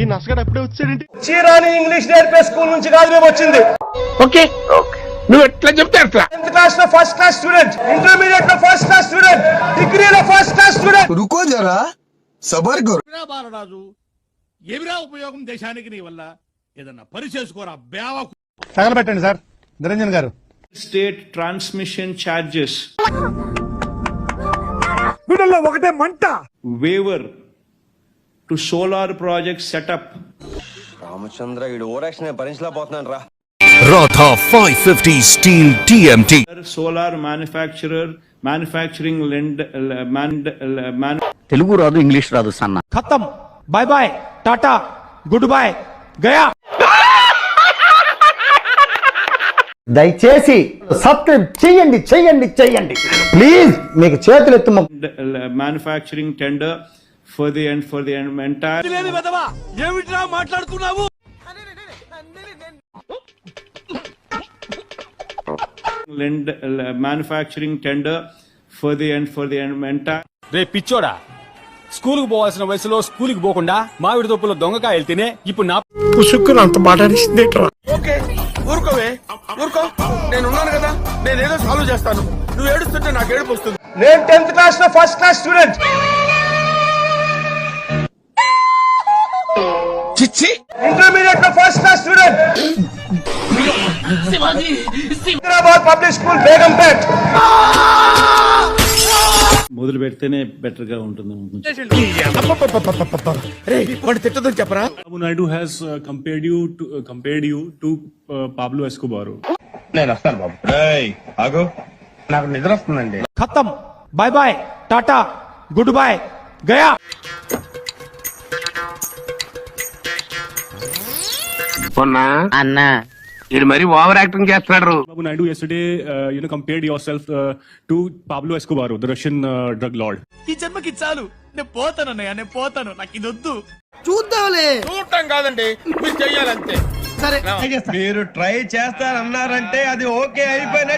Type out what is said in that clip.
ఈ నసగడ ఎప్పుడే వచ్చాడేంటి చీరాని ఇంగ్లీష్ నేర్పే స్కూల్ నుంచి కాదు మేము వచ్చింది. ఓకే. నువ్వు ఎట్లా చెప్తే ఎట్లా టెన్త్ క్లాస్లో ఫస్ట్ క్లాస్ స్టూడెంట్ ఇంటర్మీడియట్లో ఫస్ట్ క్లాస్ స్టూడెంట్ డిగ్రీ లో ఫస్ట్ క్లాస్ స్టూడెంట్ రుకో జరా సబర్ గురు బాలరాజు? ఏమిరా ఉపయోగం దేశానికి నీ వల్ల? ఏదన్నా పని చేసుకోరా బేవ తగలబెట్టండి సార్. నిరంజన్ గారు. స్టేట్ ట్రాన్స్మిషన్ ఛార్జెస్ ఒకటే మంట. Waiver to solar project setup. Ramachandra ఈడు ఓరాక్షన్ భరించలేకపోతున్నాను రా. Ratha 550 Steel TMT. solar manufacturer manufacturing lend, uh, man, uh, man, Telugu రాదు ఇంగ్లీష్ రాదు సన్న. ఖతం. Bye bye tata good bye Gaya దయచేసి సబ్స్క్రైబ్ చెయ్యండి చెయ్యండి చెయ్యండి ప్లీజ్ మీకు చేతులు ఎత్తు మొక్కు- tender for the end for the entire ఏమిట్రా మాట్లాడుతున్నావు? Uh, manufacturing tender for the end for the entire రే పిచ్చోడా స్కూల్కు పోవాల్సిన వయసులో స్కూల్కి పోకుండా మామిడి తొప్పులో దొంగకాయలు తినే ఇప్పుడు నా పుసుక్కుని అంత మాట అనిసిందేట్రా ఓకే ఊరుకోవే ఊరుకో. నేను ఉన్నాను కదా నేను ఏదో సాల్వ్ చేస్తాను. నువ్వు ఏడుస్తుంటే నాకు ఏడుపు వస్తుంది. నేను టెన్త్ క్లాస్లో ఫస్ట్ క్లాస్ స్టూడెంట్. చిచ్చి ఇంటర్మీడియట్లో first class student Hyderabad public school Begumpet. మొదలు పెడితేనే బెటర్గా ఉంటుంది తిట్టదని చెప్పరా? Babu Naidu has compared you to uh, compared you to uh, Pablo Escobar. నేను వస్తాను బాబు. ఆగు. నాకు నిద్ర వస్తుందండి. ఖతం. Bye bye tata good bye Gaya పొన్నా అన్నా. ఇది మరి ఓవర్ యాక్టింగ్ చేస్తున్నాడు. yesterday, uh, you know, compared yourself uh, to Pablo Escobar, the Russian uh, drug lord. ఈ జన్మకి చాలు. నేను పోతాను అన్నయ్య నేను పోతాను. నాకు ఇది వద్దు. చూడటం కాదండి మీరు చెయ్యాలంతే. సరే మీరు ట్రై చేస్తారన్నారంటే అది ఓకే అయిపోయిన